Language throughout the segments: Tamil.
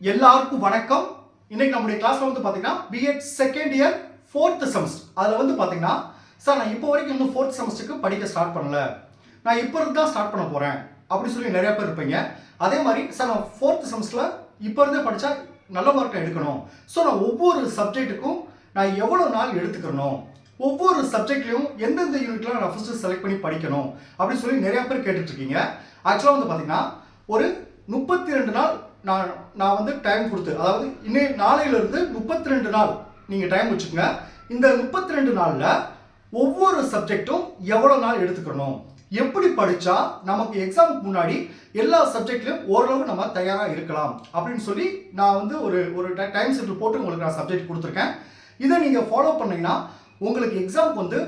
எல்லாருக்கும் வணக்கம். இன்னைக்கு நம்முடைய கிளாஸ்ல வந்து பாத்தீங்கன்னா BEd second year fourth semester அதுல வந்து பாத்தீங்கன்னா சார் நான் இப்போ வரைக்கும் இன்னும் ஃபோர்த் செமஸ்டருக்கு படிக்க ஸ்டார்ட் பண்ணல. நான் இப்போ இருந்து தான் ஸ்டார்ட் பண்ண போறேன் அப்படி சொல்லி நிறைய பேர் இருப்பீங்க. அதே மாதிரி சார் நான் ஃபோர்த் செமஸ்டர்ல இப்போ இருந்தே படிச்சா நல்ல மார்க் எடுக்கணும். ஸோ நான் ஒவ்வொரு சப்ஜெக்ட்டுக்கும் நான் எவ்வளோ நாள் எடுத்துக்கணும்? ஒவ்வொரு சப்ஜெக்ட்லையும் எந்தெந்த யூனிட்ல நான் ஃபர்ஸ்ட் செலக்ட் பண்ணி படிக்கணும்? அப்படின்னு சொல்லி நிறைய பேர் கேட்டுட்டு இருக்கீங்க. ஆக்சுவலாக வந்து பார்த்தீங்கன்னா ஒரு முப்பத்தி ரெண்டு நாள் நான் நான் வந்து டைம் கொடுத்து அதாவது இன்னும் நாளையிலிருந்து முப்பத்தி ரெண்டு நாள் நீங்கள் டைம் வச்சுக்கோங்க. இந்த முப்பத்தி ரெண்டு நாளில் ஒவ்வொரு சப்ஜெக்ட்டும் எவ்வளோ நாள் எடுத்துக்கணும்? எப்படி படித்தா நமக்கு எக்ஸாமுக்கு முன்னாடி எல்லா சப்ஜெக்ட்லையும் ஓரளவு நம்ம தயாராக இருக்கலாம்? அப்படின்னு சொல்லி நான் வந்து ஒரு ஒரு டைம் செட்டில் போட்டு உங்களுக்கு நான் சப்ஜெக்ட் கொடுத்துருக்கேன். இதை நீங்கள் ஃபாலோ பண்ணீங்கன்னா உங்களுக்கு எக்ஸாமுக்கு வந்து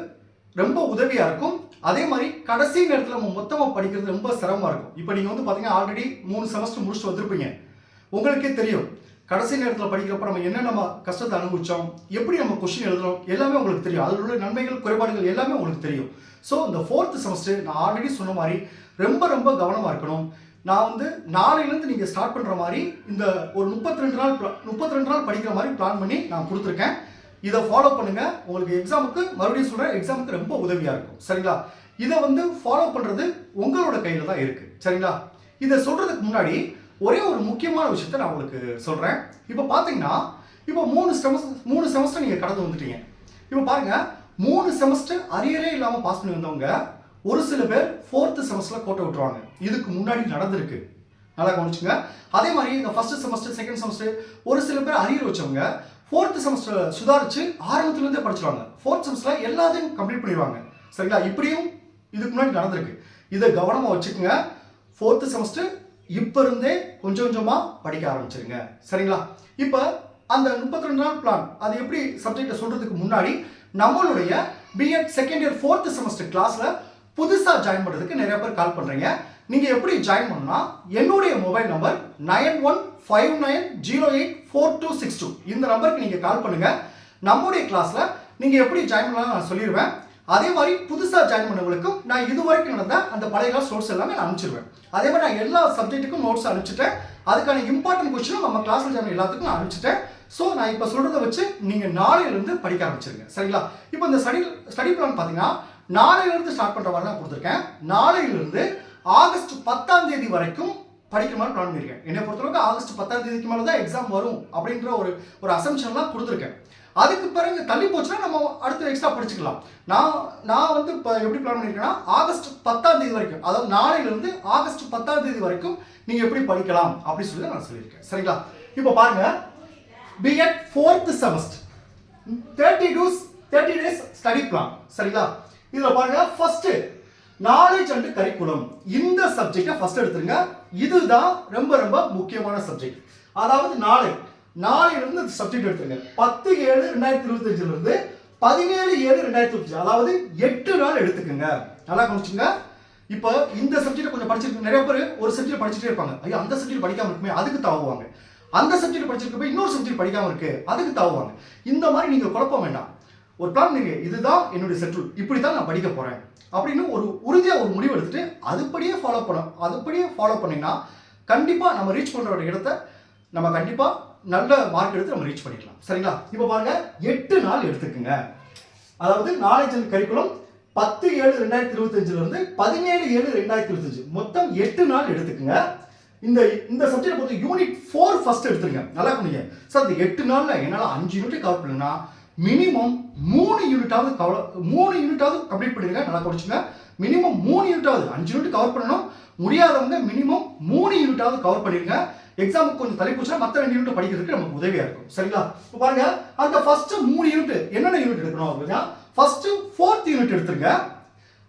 ரொம்ப உதவியாக இருக்கும். அதே மாதிரி கடைசி நேரத்தில் நம்ம மொத்தமாக படிக்கிறது ரொம்ப சிரமமாக இருக்கும். இப்போ நீங்கள் வந்து பார்த்தீங்கன்னா ஆல்ரெடி மூணு செமஸ்டர் முடிச்சுட்டு வந்திருப்பீங்க. உங்களுக்கே தெரியும். கடைசி நேரத்தில் படிக்கிறப்ப நம்ம என்ன நம்ம கஷ்டத்தை அனுபவிச்சோம் எப்படி நம்ம கொஸ்டின் எழுதுறோம் எல்லாமே உங்களுக்கு தெரியும். அதில் உள்ள நன்மைகள் குறைபாடுகள் எல்லாமே உங்களுக்கு தெரியும். ஸோ இந்த ஃபோர்த் செமஸ்டர் நான் ஆல்ரெடி சொன்ன மாதிரி ரொம்ப ரொம்ப கவனமாக இருக்கணும். நான் வந்து நாளையிலேருந்து நீங்கள் ஸ்டார்ட் பண்ணுற மாதிரி இந்த ஒரு முப்பத்தி ரெண்டு நாள் முப்பத்தி ரெண்டு நாள் படிக்கிற மாதிரி பிளான் பண்ணி நான் கொடுத்துருக்கேன். இதை ஃபாலோ பண்ணுங்கள் உங்களுக்கு எக்ஸாமுக்கு மறுபடியும் சொல்கிறேன் எக்ஸாமுக்கு ரொம்ப உதவியாக இருக்கும். சரிங்களா? இதை வந்து ஃபாலோ பண்ணுறது உங்களோட கையில் தான் இருக்குது சரிங்களா? இதை சொல்கிறதுக்கு முன்னாடி ஒரே ஒரு முக்கியமான விஷயத்தை நான் உங்களுக்கு சொல்கிறேன் இப்போ பார்த்தீங்கன்னா இப்போ மூணு செமஸ்டர் மூணு செமஸ்டர் நீங்கள் கடந்து வந்துட்டீங்க. இப்போ பாருங்க மூணு செமஸ்டர் அரியரே இல்லாமல் பாஸ் பண்ணி வந்தவங்க ஒரு சில பேர் ஃபோர்த்து செமஸ்டரில் கோட்டை விட்டுருவாங்க. இதுக்கு முன்னாடி நடந்திருக்கு. நல்லா கவனிச்சுங்க. அதே மாதிரி இந்த ஃபர்ஸ்ட் செமஸ்டர் செகண்ட் செமஸ்டர் ஒரு சில பேர் அரியர் வச்சவங்க ஃபோர்த்து செமஸ்டர் சுதாரிச்சு ஆரம்பத்துலேருந்தே படிச்சிருவாங்க. ஃபோர்த் செமஸ்டரில் எல்லாத்தையும் கம்ப்ளீட் பண்ணிடுவாங்க. சரிங்களா? இப்படியும் இதுக்கு முன்னாடி நடந்திருக்கு. இதை கவனமாக வச்சுக்கோங்க. ஃபோர்த்து செமஸ்டர் இப்போ இருந்தே கொஞ்சம் கொஞ்சமாக படிக்க ஆரம்பிச்சிருங்க. சரிங்களா? இப்போ அந்த முப்பத்தி ரெண்டு நாள் பிளான் அது எப்படி சப்ஜெக்டை சொல்கிறதுக்கு முன்னாடி நம்மளுடைய BEd second year fourth semester கிளாஸில் புதுசாக ஜாயின் பண்ணுறதுக்கு நிறைய பேர் கால் பண்ணுறீங்க நீங்கள் எப்படி ஜாயின் பண்ணணும்னா என்னுடைய mobile number nine one five nine zero eight four two six two. இந்த நம்பருக்கு நீங்கள் கால் பண்ணுங்கள் நம்முடைய கிளாஸில் நீங்கள் எப்படி ஜாயின் பண்ணலாம் நான் சொல்லிடுவேன் அதே மாதிரி புதுசாக ஜாயின் பண்ணவங்களுக்கும் நான் இது வரைக்கும் நடந்த அந்த பழைய கிளாஸ் நோட்ஸ் எல்லாமே நான் அனுப்பிச்சிருவேன். அதே மாதிரி நான் எல்லா சப்ஜெக்ட்டுக்கும் நோட்ஸ் அனுப்பிச்சிட்டேன். அதுக்கான இம்பார்ட்டன்ட் கொஸ்டினும் நம்ம கிளாஸில் ஜாயின் எல்லாத்துக்கும் நான் அனுப்பிச்சிட்டேன். ஸோ நான் இப்போ சொல்கிறத வச்சு நீங்கள் நாளையிலேருந்து படிக்க ஆரம்பிச்சிருங்க. சரிங்களா? இப்போ இந்த ஸ்டடி ஸ்டடி பிளான் பார்த்தீங்கன்னா நாளையிலேருந்து ஸ்டார்ட் பண்ணுற மாதிரி நான் கொடுத்துருக்கேன். நாளையிலிருந்து ஆகஸ்ட் பத்தாம் தேதி வரைக்கும் படிக்கிற மாதிரி பிளான் பண்ணியிருக்கேன். என்னை பொறுத்தளவுக்கு ஆகஸ்ட் பத்தாம் தேதிக்கு மேலே தான் எக்ஸாம் வரும் அப்படின்ற ஒரு ஒரு அசம்ஷன்லாம் கொடுத்துருக்கேன். அதுக்கு பிறகு தள்ளி போச்சுன்னா நம்ம அடுத்து எக்ஸ்ட்ரா படிச்சுக்கலாம். நான் நான் வந்து இப்போ எப்படி பிளான் பண்ணியிருக்கேன்னா ஆகஸ்ட் பத்தாம் தேதி வரைக்கும் அதாவது நாளையிலேருந்து ஆகஸ்ட் பத்தாம் தேதி வரைக்கும் நீங்கள் எப்படி படிக்கலாம் அப்படின்னு சொல்லி நான் சொல்லியிருக்கேன். சரிங்களா? இப்போ பாருங்க. பிஎட் ஃபோர்த் செமஸ்டர் தேர்ட்டி டூஸ் தேர்ட்டி டேஸ் ஸ்டடி பிளான் சரிங்களா? இதில் பாருங்க ஃபர்ஸ்ட் நாலேஜ் அண்ட் கரிக்குலம் இந்த சப்ஜெக்டை ஃபர்ஸ்ட் எடுத்துருங்க. இதுதான் ரொம்ப ரொம்ப முக்கியமான சப்ஜெக்ட் அதாவது நாளை நாளையிலிருந்து இந்த சப்ஜெக்ட் எடுத்துருங்க. பத்து ஏழு ரெண்டாயிரத்தி இருபத்தஞ்சிலிருந்து பதினேழு ஏழு ரெண்டாயிரத்தி இருபத்தஞ்சு. அதாவது எட்டு நாள் எடுத்துக்கோங்க. நல்லா கவனிச்சுங்க இப்போ இந்த சப்ஜெக்ட் கொஞ்சம் படிச்சிருக்கு நிறைய பேர் ஒரு சப்ஜெக்ட் படிச்சுட்டே இருப்பாங்க. ஐயோ அந்த சப்ஜெக்ட் படிக்காம இருக்குமே அதுக்கு தாவுவாங்க. அந்த சப்ஜெக்ட் படிச்சிருக்க போய் இன்னொரு சப்ஜெக்ட் படிக்காம இருக்கு அதுக்கு தாவுவாங்க. இந்த மாதிரி நீங்க குழப்பம் வேண்டாம். ஒரு பிளான் நீங்கள் இதுதான் என்னுடைய செட்யூல் இப்படி தான் நான் படிக்க போகிறேன் அப்படின்னு ஒரு உறுதியாக ஒரு முடிவு எடுத்துட்டு அதுபடியே ஃபாலோ பண்ண அதுபடியே ஃபாலோ பண்ணீங்கன்னா கண்டிப்பாக நம்ம ரீச் பண்ணுற ஒரு இடத்த நம்ம கண்டிப்பாக நல்ல மார்க் எடுத்து நம்ம ரீச் பண்ணிக்கலாம். சரிங்களா? இப்போ பாருங்க எட்டு நாள் எடுத்துக்கோங்க. அதாவது நாலேஜ் அண்ட் கரிக்குலம் பத்து ஏழு ரெண்டாயிரத்தி இருபத்தஞ்சுல இருந்து பதினேழு ஏழு ரெண்டாயிரத்தி இருபத்தஞ்சு. மொத்தம் எட்டு நாள் எடுத்துக்கோங்க. இந்த இந்த சப்ஜெக்ட் பொறுத்த யூனிட் ஃபோர் ஃபர்ஸ்ட் எடுத்துருங்க. நல்லா பண்ணுங்க சார் இந்த எட்டு நாளில் என்னால் அஞ்சு யூனிட் கவர் பண்ணணும்னா மினிமம் மூணு யூனிட்டாவது கவர் மூணு யூனிட்டாவது கம்ப்ளீட் பண்ணிடுங்க நல்லா குடிச்சுங்க மினிமம் மூணு யூனிட்டாவது அஞ்சு யூனிட் கவர் பண்ணணும். முடியாதவங்க மினிமம் மூணு யூனிட்டாவது கவர் பண்ணிடுங்க எக்ஸாமுக்கு கொஞ்சம் தலை போச்சுன்னா மற்ற ரெண்டு யூனிட் படிக்கிறதுக்கு நமக்கு உதவியா இருக்கும். சரிங்களா? இப்போ பாருங்க அந்த ஃபர்ஸ்ட் மூணு யூனிட் என்னென்ன யூனிட் எடுக்கணும் அப்படின்னா ஃபர்ஸ்ட் ஃபோர்த் யூனிட் எடுத்துருங்க.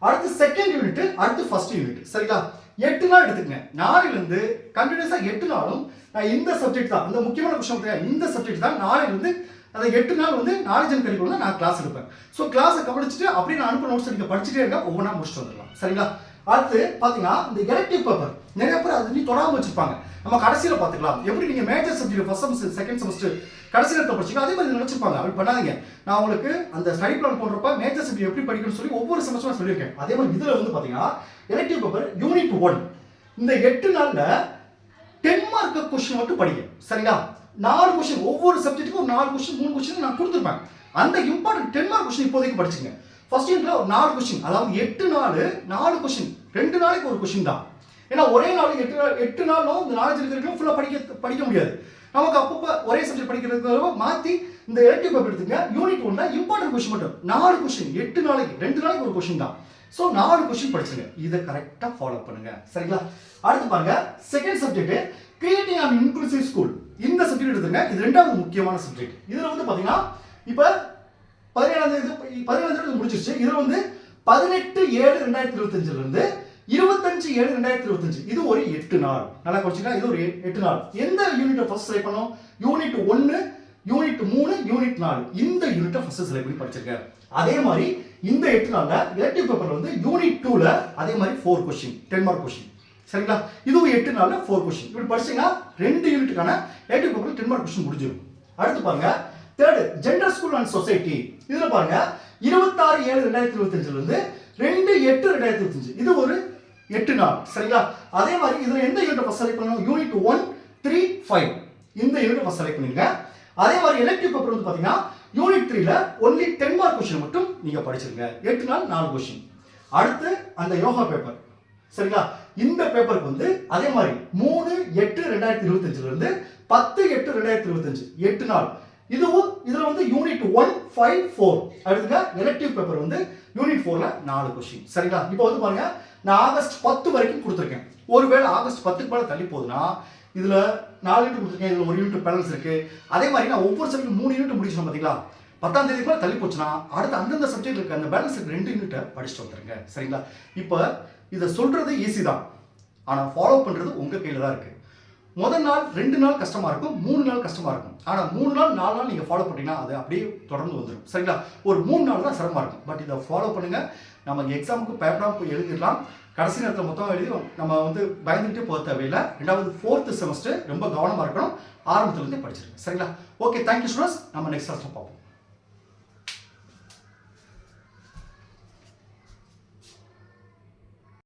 அடுத்து செகண்ட் யூனிட் அடுத்து ஃபர்ஸ்ட் யூனிட் சரிங்களா? எட்டு நாள் எடுத்துக்கங்க. நாளையிலிருந்து கண்டினியூஸா எட்டு நாளும் நான் இந்த சப்ஜெக்ட் தான் இந்த முக்கியமான விஷயம் இந்த சப்ஜெக்ட் தான் நாளையிலிருந்து அந்த எட்டு நாள் வந்து நாலேஜ் அண்ட் கரிக்குலம் நான் கிளாஸ் எடுப்பேன். ஸோ கிளாஸை கவனிச்சுட்டு அப்படியே நான் அனுப்ப நோட்ஸ் நீங்கள் படிச்சுட்டே இருங்க ஒவ்வொன்றா முடிச்சுட்டு வந்துடலாம். சரிங்களா? அடுத்து பார்த்தீங்கன்னா இந்த எலக்டிவ் பேப்பர் நிறைய பேர் அது நீ தொடாமல் வச்சுருப்பாங்க. நம்ம கடைசியில் பார்த்துக்கலாம் எப்படி நீங்கள் major subject first semester second semester கடைசி நேரத்தில் படிச்சுக்கோ அதே மாதிரி நினச்சிருப்பாங்க. அப்படி பண்ணாதீங்க. நான் உங்களுக்கு அந்த ஸ்டடி பிளான் போடுறப்ப மேஜர் சப்ஜெக்ட் எப்படி படிக்கணும்னு சொல்லி ஒவ்வொரு செமஸ்டரும் சொல்லியிருக்கேன். அதே மாதிரி இதில் வந்து பார்த்தீங்கன்னா எலக்டிவ் பேப்பர் யூனிட் ஒன் இந்த எட்டு நாளில் டென் மார்க் கொஸ்டின் மட்டும் படிங்க. சரிங்களா? நாலு கொஸ்டின் ஒவ்வொரு சப்ஜெக்ட்டுக்கும் ஒரு நாலு கொஸ்டின் மூணு கொஸ்டின் நான் கொடுத்துருப்பேன். அந்த இம்பார்ட்டன்ட் டென் மார்க் கொஸ்டின் இப்போதைக்கு படிச்சுங்க. ஃபர்ஸ்ட் யூனிட்ல ஒரு நாலு கொஸ்டின் அதாவது எட்டு நாள் நாலு கொஸ்டின் ரெண்டு நாளைக்கு ஒரு கொஸ்டின் தான். ஏன்னா ஒரே நாள் எட்டு நாள் எட்டு நாளும் இந்த நாலேஜ் இருக்கிறவங்களும் ஃபுல்லாக படிக்க படிக்க முடியாது. நமக்கு அப்பப்போ ஒரே சப்ஜெக்ட் படிக்கிறதுக்கு மாற்றி இந்த எலக்டிவ் பேப்பர் எடுத்துங்க. யூனிட் ஒன்ல இம்பார்ட்டன்ட் கொஸ்டின் மட்டும். நாலு கொஸ்டின் எட்டு நாளைக்கு ரெண்டு நாளைக்கு ஒரு கொஸ்டின் தான். ஸோ நாலு கொஸ்டின் படிச்சுங்க. இதை கரெக்டாக ஃபாலோ பண்ணுங்க. சரிங்களா? அடுத்து பாருங்க. Second subject creating and inclusive school இந்த சப்ஜெக்ட் எடுத்துங்க இது ரெண்டாவது முக்கியமான சப்ஜெக்ட் இதில் வந்து பார்த்தீங்கன்னா இப்போ பதினேழாம் தேதி பதினேழாம் தேதி முடிச்சிருச்சு இதில் வந்து பதினெட்டு ஏழு ரெண்டாயிரத்தி இருபத்தஞ்சிலிருந்து இருபத்தஞ்சு ஏழு ரெண்டாயிரத்தி இருபத்தஞ்சு. இது ஒரு எட்டு நாள். நல்லா குறைச்சிக்கலாம் இது ஒரு எட்டு நாள். எந்த யூனிட்டை ஃபர்ஸ்ட் செலக்ட் பண்ணோம்? யூனிட் ஒன்று யூனிட் மூணு யூனிட் நாலு. இந்த யூனிட்டை ஃபர்ஸ்ட் செலக்ட் பண்ணி படிச்சிருக்கேன் அதே மாதிரி இந்த எட்டு நாள்ல எலக்டிவ் பேப்பர் வந்து யூனிட் டூல அதே மாதிரி four question ten mark question சரிங்களா? இதுவும் எட்டு நாளில் ஃபோர் கொஸ்டின் இப்படி படிச்சீங்கன்னா ரெண்டு யூனிட்டுக்கான எயிட்டி பேப்பர்ல டென் மார்க் கொஸ்டின் முடிஞ்சிடும் அடுத்து பாருங்க. Third gender school and society இதுல பாருங்க. இருபத்தாறு ஏழு ரெண்டாயிரத்தி இருபத்தஞ்சுல இருந்து ரெண்டு எட்டு ரெண்டாயிரத்தி இருபத்தஞ்சு. இது ஒரு எட்டு நாள். சரிங்களா? அதே மாதிரி இதுல எந்த யூனிட் ஃபஸ்ட் செலக்ட் பண்ணணும்? யூனிட் ஒன் த்ரீ ஃபைவ் இந்த யூனிட் ஃபஸ்ட் செலக்ட் பண்ணிருங்க அதே மாதிரி எலக்டிவ் பேப்பர் வந்து பாத்தீங்கன்னா யூனிட் த்ரீல ஒன்லி டென் மார்க் கொஸ்டின் மட்டும் நீங்க படிச்சிருங்க. எட்டு நாள் நாலு கொஸ்டின் அடுத்து அந்த யோகா பேப்பர் சரிங்களா? இந்த பேப்பருக்கு வந்து அதே மாதிரி மூணு எட்டு ரெண்டாயிரத்தி இருபத்தஞ்சுல இருந்து பத்து எட்டு ரெண்டாயிரத்தி இருபத்தஞ்சு எட்டு நாள். இதுவும் இதுல வந்து யூனிட் ஒன் ஃபைவ் ஃபோர் அடுத்துங்க எலக்டிவ் பேப்பர் வந்து யூனிட் ஃபோர்ல நாலு கொஸ்டின் சரிங்களா? இப்போ வந்து பாருங்க நான் ஆகஸ்ட் பத்து வரைக்கும் கொடுத்துருக்கேன். ஒருவேளை ஆகஸ்ட் பத்துக்கு மேலே தள்ளி போகுதுன்னா இதுல நாலு யூனிட் கொடுத்துருக்கேன் இதுல ஒரு யூனிட் பேலன்ஸ் இருக்கு. அதே மாதிரி நான் ஒவ்வொரு சப்ஜெக்ட் மூணு யூனிட் முடிச்சிடும் பாத்தீங்களா? பத்தாம் தேதி மேலே தள்ளி போச்சுன்னா அடுத்து அந்தந்த சப்ஜெக்ட் இருக்க அந்த பேலன்ஸ் ரெண்டு யூனிட்டை படிச்சுட்டு வந்துருங்க. சரிங்களா? இப்போ இதை சொல்கிறது ஈஸி தான். ஆனால் ஃபாலோ பண்ணுறது உங்கள் கையில் தான் இருக்குது முதல் நாள் ரெண்டு நாள் கஷ்டமாக இருக்கும் மூணு நாள் கஷ்டமாக இருக்கும். ஆனால் மூணு நாள் நாலு நாள் நீங்கள் ஃபாலோ பண்ணீங்கன்னா அது அப்படியே தொடர்ந்து வந்துடும் சரிங்களா? ஒரு மூணு நாள் தான் சிரமமா இருக்கும். பட் இதை ஃபாலோ பண்ணுங்கள் நம்ம எக்ஸாமுக்கு பேப்பராக போய் எழுதிடலாம். கடைசி நேரத்தில் மொத்தமாக எழுதி நம்ம வந்து பயந்துகிட்டே போக தேவையில்லை. ரெண்டாவது ஃபோர்த்து செமஸ்டர் ரொம்ப கவனமாக இருக்கணும். ஆரம்பத்துலேருந்தே படிச்சிருக்கேன் சரிங்களா? ஓகே தேங்க்யூ ஸ்டூடெண்ட்ஸ் நம்ம நெக்ஸ்ட் கிளாஸில் பார்ப்போம்.